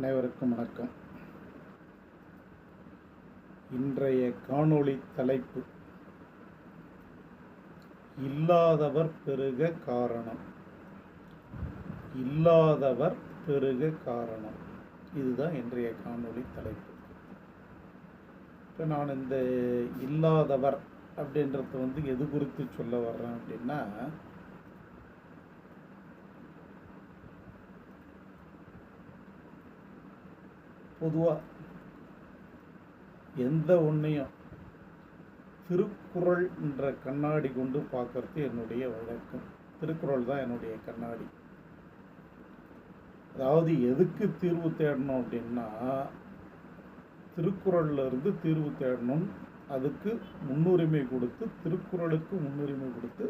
அனைவருக்கும் வணக்கம். இன்றைய காணொளி தலைப்பு இல்லாதவர் பெருக காரணம். இல்லாதவர் பெருக காரணம். இதுதான் இன்றைய காணொளி தலைப்பு. இப்போ நான் இந்த இல்லாதவர் அப்படின்றத வந்து எது குறித்து சொல்ல வர்றேன் அப்படின்னா பொதுவாக எந்த ஒன்றையும் திருக்குறள் என்ற கண்ணாடி கொண்டு பார்க்கறது என்னுடைய வழக்கம். திருக்குறள் தான் என்னுடைய கண்ணாடி. அதாவது எதுக்கு தீர்வு தேடணும் அப்படின்னா திருக்குறள்ல இருந்து தீர்வு தேடணும். அதுக்கு முன்னுரிமை கொடுத்து திருக்குறளுக்கு முன்னுரிமை கொடுத்து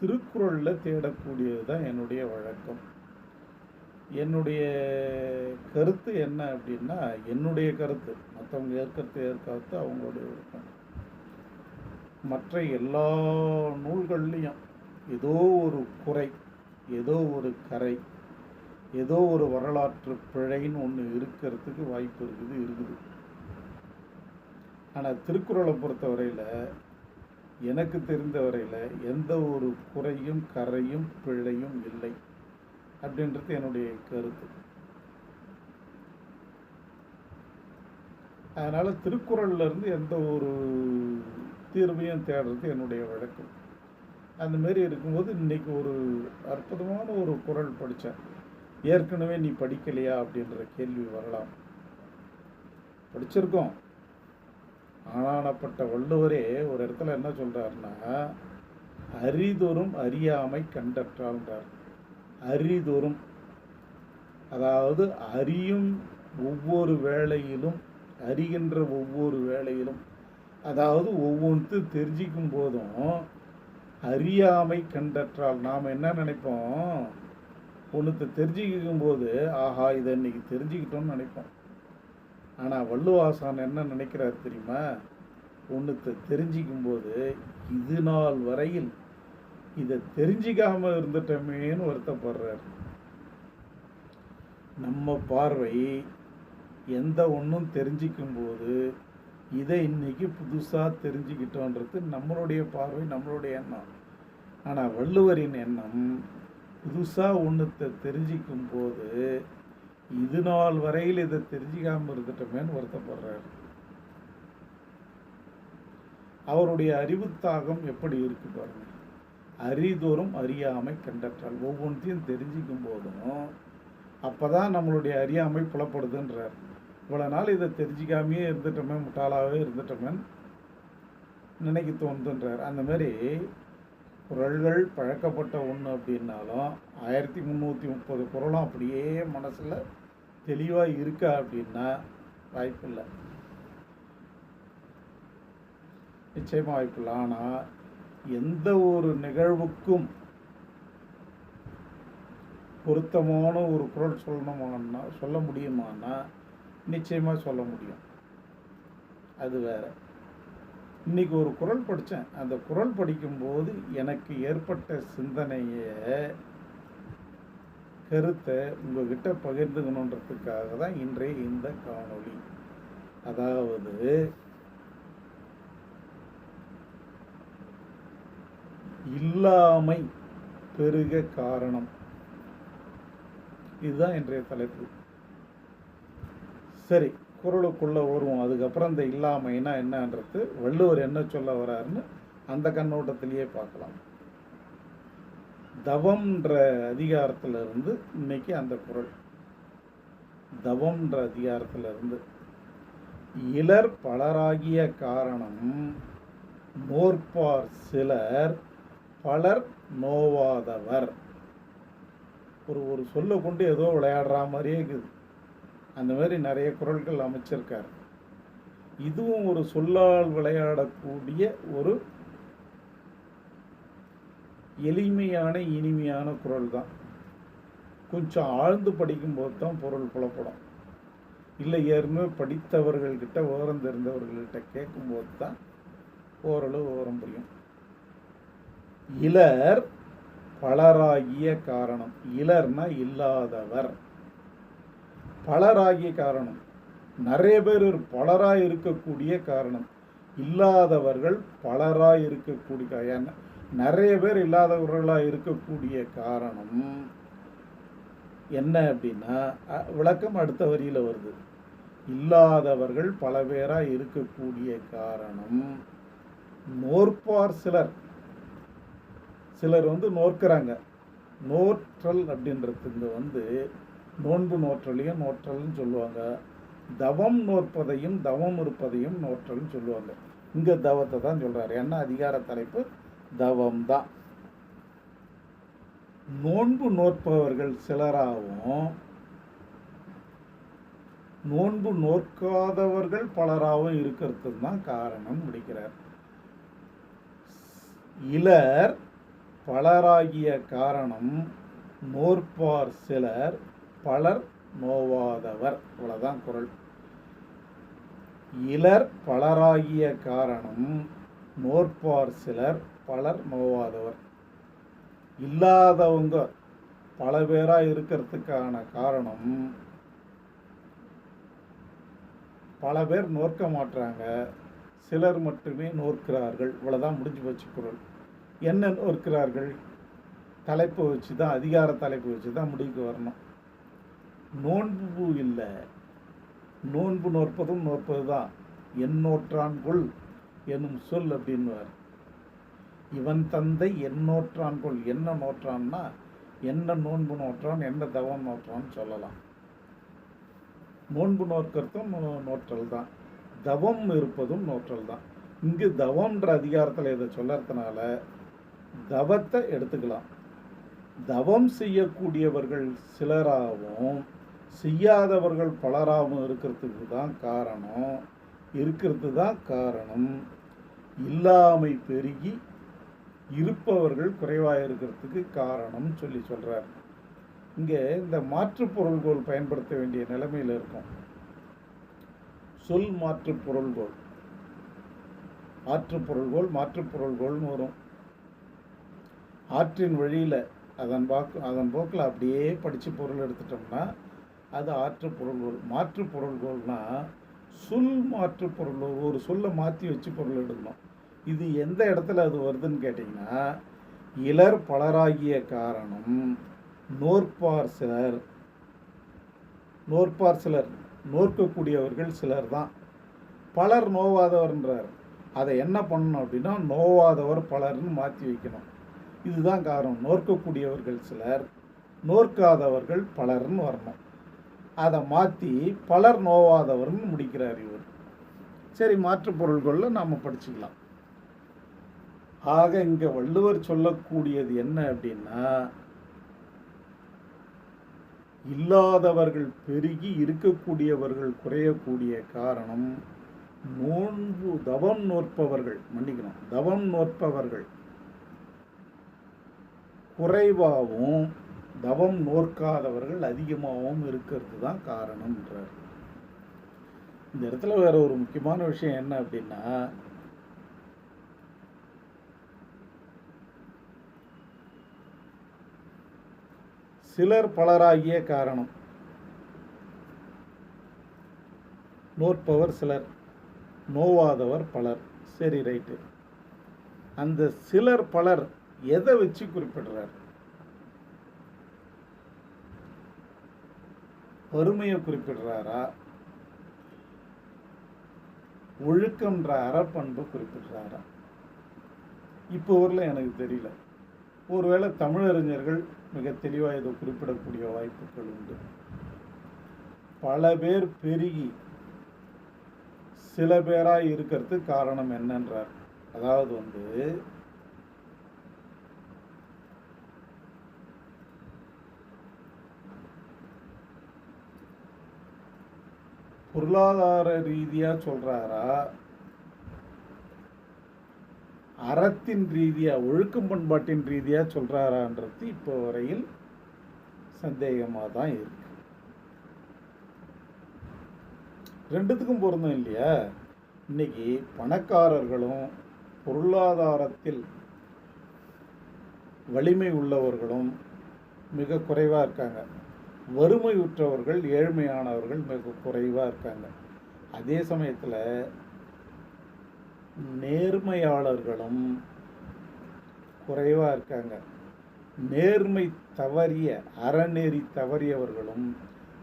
திருக்குறளில் தேடக்கூடியது தான் என்னுடைய வழக்கம். என்னுடைய கருத்து என்ன அப்படின்னா என்னுடைய கருத்து. மற்றவங்க ஏற்கிறது ஏற்காது அவங்களுடைய விருப்பம் மற்ற எல்லா நூல்கள்லேயும் ஏதோ ஒரு குறை ஏதோ ஒரு கரை ஏதோ ஒரு வரலாற்று பிழைன்னு ஒன்று இருக்கிறதுக்கு வாய்ப்பு இருக்குது இருக்குது. ஆனால் திருக்குறளை பொறுத்தவரையில் எனக்கு தெரிந்த வரையில் எந்த ஒரு குறையும் கரையும் பிழையும் இல்லை. அப்படின்றது என்னுடைய கருத்து. அதனால் திருக்குறள்லேருந்து எந்த ஒரு தீர்வையும் தேடுறது என்னுடைய வழக்கம். அந்த மாரி இருக்கும்போது இன்னைக்கு ஒரு அற்புதமான ஒரு குறள் படித்தேன் ஏற்கனவே நீ படிக்கலையா அப்படின்ற கேள்வி வரலாம். படிச்சிருக்கோம். ஆனானப்பட்ட வள்ளுவரே ஒரு இடத்துல என்ன சொல்கிறாருன்னா அரிதொரும் அறியாமை கண்டற்றால்ன்றார் அரிதொரும் அதாவது அறியும் ஒவ்வொரு வேளையிலும் அறிகின்ற ஒவ்வொரு வேளையிலும் அதாவது ஒவ்வொன்று தெரிஞ்சிக்கும் போதும் அறியாமை கண்டற்றால் நாம் என்ன நினைப்போம்? ஒன்றுத்தை தெரிஞ்சுக்கும் போது ஆஹா இதை இன்னைக்கு தெரிஞ்சுக்கிட்டோம்னு நினைப்போம். ஆனால் வள்ளுவாசான் என்ன நினைக்கிறார் தெரியுமா? ஒன்றுத்தை தெரிஞ்சிக்கும் போது இது நாள் வரையில் இதை தெரிஞ்சிக்காம இருந்துட்டோமேன்னு வருத்தப்படுறார். நம்ம பார்வை எந்த ஒன்றும் தெரிஞ்சிக்கும் போது இதை இன்னைக்கு புதுசாக தெரிஞ்சுக்கிட்டோன்றது நம்மளுடைய பார்வை நம்மளுடைய எண்ணம். ஆனால் வள்ளுவரின் எண்ணம் புதுசாக ஒன்றுத்தை தெரிஞ்சிக்கும் போது இது நாள் வரையில் இதை தெரிஞ்சிக்காமல் இருந்துட்டோமேன்னு வருத்தப்படுறாரு. அவருடைய அறிவுத்தாகம் எப்படி இருக்கு பாருங்கள் அறிதோறும் அறியாமை கண்டற்றால். ஒவ்வொன்றையும் தெரிஞ்சிக்கும் போதும் அப்பதான் நம்மளுடைய அறியாமை புலப்படுதுன்றார். இவ்வளோ நாள் இதை தெரிஞ்சிக்காமையே இருந்துட்டோமே முட்டாளாகவே இருந்துட்டோமேன்னு நினைக்க தோணுதுன்றார் அந்த மாதிரி குரல்கள் பழக்கப்பட்ட ஒன்று அப்படின்னாலும் ஆயிரத்தி முந்நூற்றி முப்பது குரலும் அப்படியே மனசில் தெளிவாக இருக்கா அப்படின்னா வாய்ப்பில்லை. நிச்சயமாக வாய்ப்பில்லை. ஆனால் எந்த ஒரு நிகழ்வுக்கும் பொருத்தமான ஒரு குரல் சொல்லணுமான்னா சொல்ல முடியுமானா நிச்சயமாக சொல்ல முடியும். அது வேற. இன்றைக்கி ஒரு குரல் படித்தேன் அந்த குரல் படிக்கும்போது எனக்கு ஏற்பட்ட சிந்தனையை கருத்தை உங்ககிட்ட பகிர்ந்துக்கணுன்றதுக்காக தான் இன்றைய இந்த காணொளி. அதாவது இல்லாமை பெருக காரணம். இதுதான் இன்றைய தலைப்பு. சரி குரலுக்குள்ளே வருவோம் அதுக்கப்புறம் இந்த இல்லாமைனா என்னன்றது வள்ளுவர் என்ன சொல்ல வராருன்னு அந்த கண்ணோட்டத்திலேயே பார்க்கலாம். தவம்ன்ற அதிகாரத்தில் இருந்து இன்னைக்கு அந்த குரல். தவம்ன்ற அதிகாரத்தில் இருந்து இலர் பலராகிய காரணம் நோற்பார் சிலர் பலர் நோவாதவர். ஒரு ஒரு சொல்ல கொண்டு ஏதோ விளையாடுற மாதிரியே இருக்குது. அந்த மாதிரி நிறைய குரல்கள் அமைச்சிருக்கார். இதுவும் ஒரு சொல்லால் விளையாடக்கூடிய ஒரு எளிமையான இனிமையான குரல் தான். கொஞ்சம் ஆழ்ந்து படிக்கும்போது தான் பொருள் புலப்படும். இல்லை ஏற்கனவே படித்தவர்கள்கிட்ட ஓரம் தெரிந்தவர்கள்கிட்ட கேட்கும்போது தான் ஓரளவு ஓரம் புரியும். இலர் பலராகிய காரணம். இலர்னா இல்லாதவர். பலராகிய காரணம். நிறைய பேர் பலராக இருக்கக்கூடிய காரணம். இல்லாதவர்கள் பலராக இருக்கக்கூடிய நிறைய பேர் இல்லாதவர்களாக இருக்கக்கூடிய காரணம். என்ன அப்படின்னா அ- விளக்கம் அடுத்த வரியில் வருது. இல்லாதவர்கள் பல பேராக இருக்கக்கூடிய காரணம். நோற்பார் சிலர். சிலர் வந்து நோற்கிறாங்க. நோற்றல் அப்படின்றதுங்க வந்து நோன்பு நோற்றலையும் நோற்றல்னு சொல்லுவாங்க. தவம் நோற்பதையும் தவம் இருப்பதையும் நோற்றல்னு சொல்லுவாங்க. இங்கே தவத்தை தான் சொல்கிறார் என்ன அதிகார தலைப்பு? தவம் தான். நோன்பு நோற்பவர்கள் சிலராகவும் நோன்பு நோற்காதவர்கள் பலராகவும் இருக்கிறது தான் காரணம் முடிக்கிறார் இலர் பலராகிய காரணம் நோற்பார் சிலர் பலர் நோவாதவர். இவ்வளவுதான் குரல். இலர் பலராகிய காரணம் நோற்பார் சிலர் பலர் நோவாதவர். இல்லாதவங்க பல பேராக இருக்கிறதுக்கான காரணம் பல பேர் நோற்க மாட்றாங்க. சிலர் மட்டுமே நோற்கிறார்கள். இவ்வளோதான் முடிஞ்சு போச்சு குரல். என்ன நோக்கிறார்கள் தலைப்பு வச்சு தான் அதிகார தலைப்பு வச்சு தான் முடிவுக்கு வரணும். நோன்பு இல்லை. நோன்பு நோற்பதும் நோற்பது தான் என் என்னும் சொல் அப்படின்னுவார். இவன் தந்தை எண்ணோற்றான்கொள் என்ன நோற்றான்னா என்ன நோன்பு நோற்றான் என்ன தவம் நோற்றான்னு சொல்லலாம். நோன்பு நோக்கிறதும் நோற்றல் தான் தவம் இருப்பதும் நோற்றல் தான் இங்கு தவம்ன்ற அதிகாரத்தில் இதை சொல்லறதுனால தவத்தை எடுத்துக்கலாம். தவம் செய்யக்கூடியவர்கள் சிலராகவும் செய்யாதவர்கள் பலராகவும் இருக்கிறதுக்கு தான் காரணம். இருக்கிறது தான் காரணம். இல்லாமை பெருகி இருப்பவர்கள் குறைவாக இருக்கிறதுக்கு காரணம் சொல்லி சொல்கிறார் இங்கே இந்த மாற்று பொருள்கோள் பயன்படுத்த வேண்டிய நிலைமையில் இருக்கும். சொல் மாற்று பொருள்கோள். ஆற்று பொருள்கோள் மாற்று பொருள்கோள்னு வரும். ஆற்றின் வழியில் அதன் வாக்கு அதன் போக்கில் அப்படியே படித்து பொருள் எடுத்துட்டோம்னா அது ஆற்று பொருள்கோள் மாற்று பொருள்கோள்னா சொல் மாற்று பொருள் ஒரு சொல்லை மாற்றி வச்சு பொருள் எடுக்கணும். இது எந்த இடத்துல அது வருதுன்னு கேட்டிங்கன்னா இலர் பலராகிய காரணம் நோற்பார் சிலர் நோற்பார் சிலர் நோற்கக்கூடியவர்கள் சிலர் தான். பலர் நோவாதவர்ன்றார். அதை என்ன பண்ணணும் அப்படின்னா நோவாதவர் பலர்னு மாற்றி வைக்கணும். இதுதான் காரணம். நோற்கக்கூடியவர்கள் சிலர் நோற்காதவர்கள் பலர்னு வரணும். அதை மாற்றி பலர் நோவாதவர்னு முடிக்கிறார் இவர். சரி மாற்று பொருள்களில் நாம் படிச்சுக்கலாம். ஆக இங்கே வள்ளுவர் சொல்லக்கூடியது என்ன அப்படின்னா இல்லாதவர்கள் பெருகி இருக்கக்கூடியவர்கள் குறையக்கூடிய காரணம் நோன்பு தவம் நோற்பவர்கள். மன்னிக்கணும். தவம் நோற்பவர்கள். குறைவாகவும் தவம் நோற்காதவர்கள் அதிகமாகவும் இருக்கிறது தான் காரணம்ன்றார். இந்த இடத்துல வேற ஒரு முக்கியமான விஷயம் என்ன அப்படின்னா சிலர் பலராகிய காரணம். நோற்பவர் சிலர் நோவாதவர் பலர். சரி ரைட்டு. அந்த சிலர் பலர் எதை வச்சு குறிப்பிடுறார்? வறுமையை குறிப்பிடுறாரா? ஒழுக்கம்ன்ற அறப்பண்பு குறிப்பிடுறாரா? இப்போ ஊரில் எனக்கு தெரியல. ஒருவேளை தமிழறிஞர்கள் மிக தெளிவாக இதை குறிப்பிடக்கூடிய வாய்ப்புகள் உண்டு. பல பேர் பெருகி சில பேராக இருக்கிறதுக்கு காரணம் என்னன்றார். அதாவது வந்து பொருளாதார ரீதியாக சொல்கிறாரா அறத்தின் ரீதியாக ஒழுக்கம் பண்பாட்டின் ரீதியாக சொல்கிறாரான்றது இப்போ வரையில் சந்தேகமாக தான் இருக்கு. ரெண்டுத்துக்கும் பொருந்தும் இல்லையா? இன்னைக்கு பணக்காரர்களும் பொருளாதாரத்தில் வலிமை உள்ளவர்களும் மிக குறைவாக இருக்காங்க. வறுமையுற்றவர்கள் ஏழ்மையானவர்கள் மிக குறைவாக இருக்காங்க. அதே சமயத்தில் நேர்மையாளர்களும் குறைவாக இருக்காங்க. நேர்மை தவறிய அறநெறி தவறியவர்களும்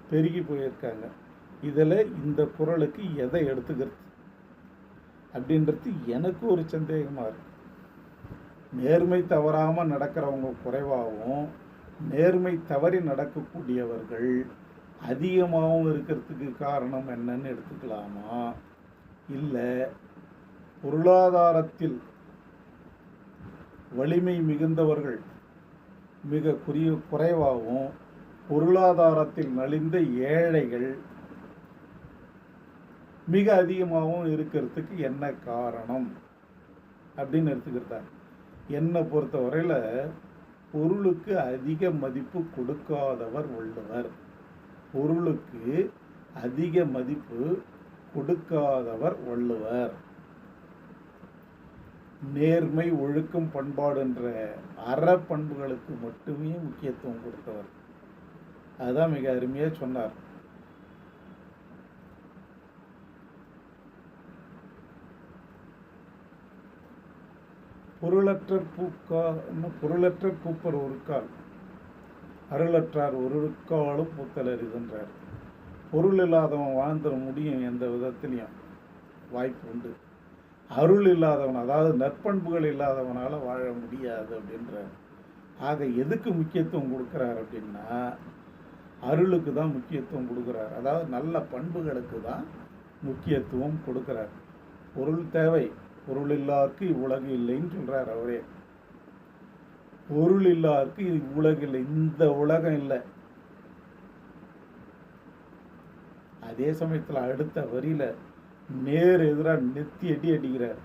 பெருகி போயிருக்காங்க. இதில் இந்த குரலுக்கு எதை எடுத்துக்கிறது? அப்படின்றது எனக்கு ஒரு சந்தேகமாக இருக்கு. நேர்மை தவறாமல் நடக்கிறவங்க குறைவாகவும் நேர்மை தவறி நடக்கக்கூடியவர்கள் அதிகமாகவும் இருக்கிறதுக்கு காரணம் என்னன்னு எடுத்துக்கலாமா? இல்லை பொருளாதாரத்தில் வலிமை மிகுந்தவர்கள் மிக குறி குறைவாகவும் பொருளாதாரத்தில் நலிந்த ஏழைகள் மிக அதிகமாகவும் இருக்கிறதுக்கு என்ன காரணம்? அப்படின்னு எடுத்துக்கிட்டாங்க என்னை பொறுத்தவரையில் பொருளுக்கு அதிக மதிப்பு கொடுக்காதவர் வள்ளுவர் பொருளுக்கு அதிக மதிப்பு கொடுக்காதவர் வள்ளுவர் நேர்மை ஒழுக்கம் பண்பாடு என்ற அற பண்புகளுக்கு மட்டுமே முக்கியத்துவம் கொடுத்தவர். அதுதான் மிக அருமையாக சொன்னார். பொருளற்ற பூக்கா என்ன பொருளற்ற பூப்பர் ஒரு கால் அருளற்றார் ஒரு காலும் பூத்தல் பொருள் இல்லாதவன் வாழ்ந்துட முடியும் எந்த விதத்திலையும் வாய்ப்பு உண்டு. அருள் இல்லாதவன் அதாவது நற்பண்புகள் இல்லாதவனால் வாழ முடியாது அப்படின்றார். ஆக எதுக்கு முக்கியத்துவம் கொடுக்குறார் அப்படின்னா அருளுக்கு தான் முக்கியத்துவம் கொடுக்குறார். அதாவது நல்ல பண்புகளுக்கு தான் முக்கியத்துவம் கொடுக்குறார். பொருள் தேவை. பொருள் இல்லாருக்கு இவ்வுலகு இல்லைன்னு சொல்கிறார் அவரே. பொருள் இல்லாருக்கு உலகம் இல்லை. இந்த உலகம் இல்லை. அதே சமயத்தில் அடுத்த வரியில நேர் எதிராக நெத்தி அடி அடிக்கிறார்.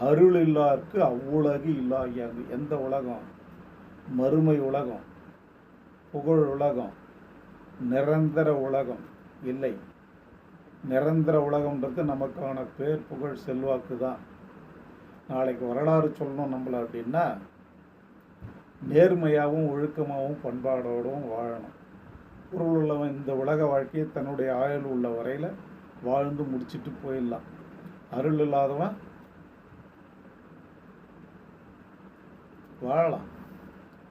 அருள் இல்லாருக்கு அவ்வுலகு இல்லாகியாங்க எந்த உலகம்? மறுமை உலகம். புகழ் உலகம். நிரந்தர உலகம் இல்லை. நிரந்தர உலகம்ன்றது நமக்கான பேர் புகழ் செல்வாக்கு தான் நாளைக்கு வரலாறு சொல்லணும் நம்மளை அப்படின்னா நேர்மையாகவும் ஒழுக்கமாகவும் பண்பாடோடும் வாழணும். பொருள் உள்ளவன் இந்த உலக வாழ்க்கையை தன்னுடைய ஆயுள் உள்ள வரையில் வாழ்ந்து முடிச்சுட்டு போயிடலாம். அருள் இல்லாதவன் வாழலாம்.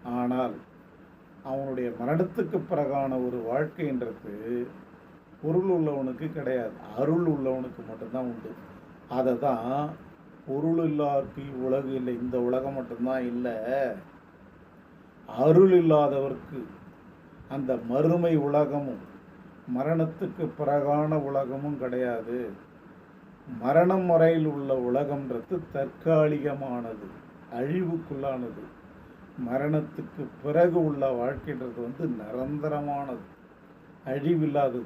ஆனால் அவனுடைய மரணத்துக்கு பிறகான ஒரு வாழ்க்கைன்றது பொருள் உள்ளவனுக்கு கிடையாது. அருள் உள்ளவனுக்கு மட்டும்தான் உண்டு. அதை தான் பொருள் இல்லாருக்கு உலகு இல்லை. இந்த உலகம் மட்டும்தான் இல்லை. அருள் இல்லாதவர்க்கு அந்த மறுமை உலகமும் மரணத்துக்கு பிறகான உலகமும் கிடையாது. மரணம் முறையில் உள்ள உலகம்ன்றது தற்காலிகமானது அழிவுக்குள்ளானது. மரணத்துக்கு பிறகு உள்ள வாழ்க்கைன்றது வந்து நிரந்தரமானது அழிவில்லாதது.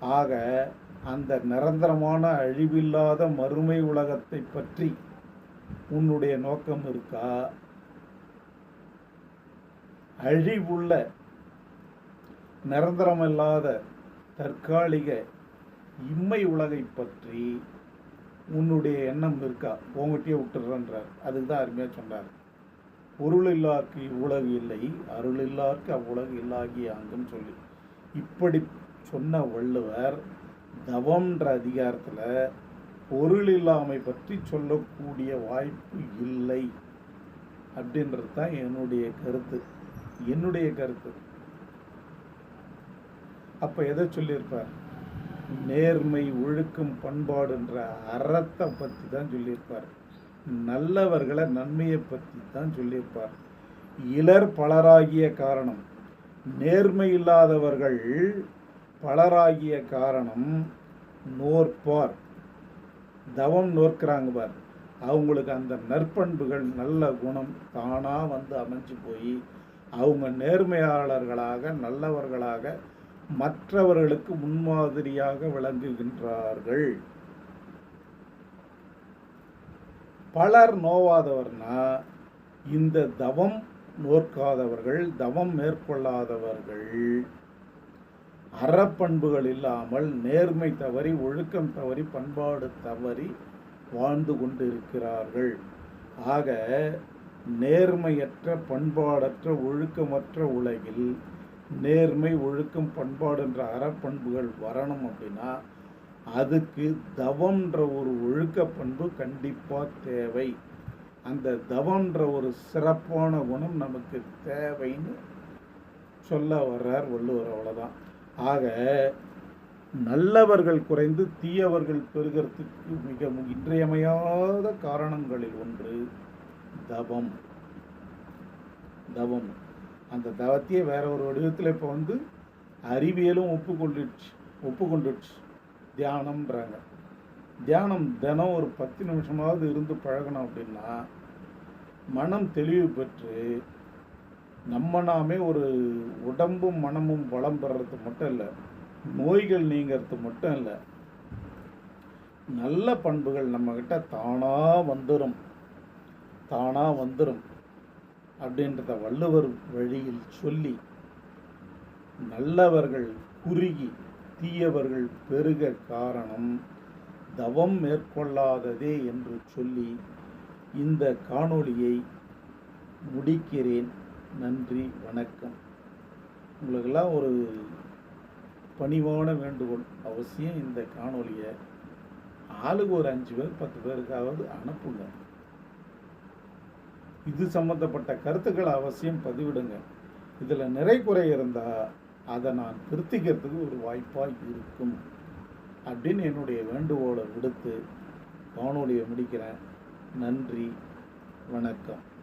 ஆக அந்த நிரந்தரமான அழிவில்லாத மறுமை உலகத்தை பற்றி உன்னுடைய நோக்கம் இருக்கா? அழிவுள்ள நிரந்தரமில்லாத தற்காலிக இம்மை உலகை பற்றி உன்னுடைய எண்ணம் இருக்கா? உங்ககிட்டயே விட்டுறன்றார் அதுக்கு தான் அருமையாக சொன்னார். பொருள் இல்லாக்கு இவ்வுலகு இல்லை அருள் இல்லாருக்கு அவ்வுலகு இல்லாகி அங்கும் சொல்லி. இப்படி சொன்ன வள்ளுவர் தவம்ன்ற அதிகாரத்தில் பொருள் இல்லாமை பற்றி சொல்லக்கூடிய வாய்ப்பு இல்லை அப்படின்றது தான் என்னுடைய கருத்து. என்னுடைய கருத்து. அப்போ எதை சொல்லியிருப்பார்? நேர்மை ஒழுக்கம் பண்பாடுன்ற அறத்தை பற்றி தான் சொல்லியிருப்பார். நல்லவர்களை நன்மையை பற்றி தான் சொல்லியிருப்பார். இலர் பலராகிய காரணம். நேர்மை இல்லாதவர்கள் பலராகிய காரணம் நோற்பார். தவம் நோற்கிறாங்க பார். அவங்களுக்கு அந்த நற்பண்புகள் நல்ல குணம் தானாக வந்து அமைஞ்சு போய் அவங்க நேர்மையாளர்களாக நல்லவர்களாக மற்றவர்களுக்கு முன்மாதிரியாக விளங்குகின்றார்கள். பலர் நோவாதவர்னா இந்த தவம் நோக்காதவர்கள் தவம் மேற்கொள்ளாதவர்கள். அறப்பண்புகள் இல்லாமல் நேர்மை தவறி ஒழுக்கம் தவறி பண்பாடு தவறி வாழ்ந்து கொண்டிருக்கிறார்கள். ஆக நேர்மையற்ற பண்பாடற்ற ஒழுக்கமற்ற உலகில் நேர்மை ஒழுக்கம் பண்பாடு என்ற அறப்பண்புகள் வரணும் அப்படின்னா அதுக்கு தவம்ன்ற ஒரு ஒழுக்க பண்பு கண்டிப்பாக தேவை. அந்த தவம்ன்ற ஒரு சிறப்பான குணம் நமக்கு தேவைன்னு சொல்ல வர்றார் வள்ளுவர். அவ்வளோதான் ஆக நல்லவர்கள் குறைந்து தீயவர்கள் பெறுகிறதுக்கு மிக இன்றியமையாத காரணங்களில் ஒன்று தவம். தவம். அந்த தவத்தையே வேற ஒரு வடிவத்தில் இப்போ வந்து அறிவியலும் ஒப்புக்கொண்டுடுச்சு ஒப்புக்கொண்டுடுச்சு. தியானம்ன்றாங்க. தியானம் தினம் ஒரு பத்து நிமிஷமாவது இருந்து பழகணும் அப்படின்னா மனம் தெளிவு பெற்று நம்ம நாமே ஒரு உடம்பும் மனமும் வளம் பெறது மட்டும் இல்லை நோய்கள் நீங்கிறது மட்டும் இல்லை நல்ல பண்புகள் நம்மக்கிட்ட தானாக வந்துடும் தானாக வந்துடும் அப்படின்றத வள்ளுவர் வழியில் சொல்லி நல்லவர்கள் குறுகி தீயவர்கள் பெருக காரணம் தவம் மேற்கொள்ளாததே என்று சொல்லி இந்த காணொளியை முடிக்கிறேன். நன்றி வணக்கம். உங்களுக்கெல்லாம் ஒரு பணிவான வேண்டுகோள் அவசியம் இந்த காணொளியை. ஆளுக்கு ஒரு அஞ்சு பேர் பத்து பேருக்காவது அனுப்புங்க. இது சம்பந்தப்பட்ட கருத்துக்களை அவசியம் பதிவிடுங்க. இதில் நிறை குறை இருந்தால் அதை நான் திருத்திக்கிறதுக்கு ஒரு வாய்ப்பாக இருக்கும். அப்படின்னு என்னுடைய வேண்டுகோளை விடுத்து காணொளியை முடிக்கிறேன். நன்றி வணக்கம்.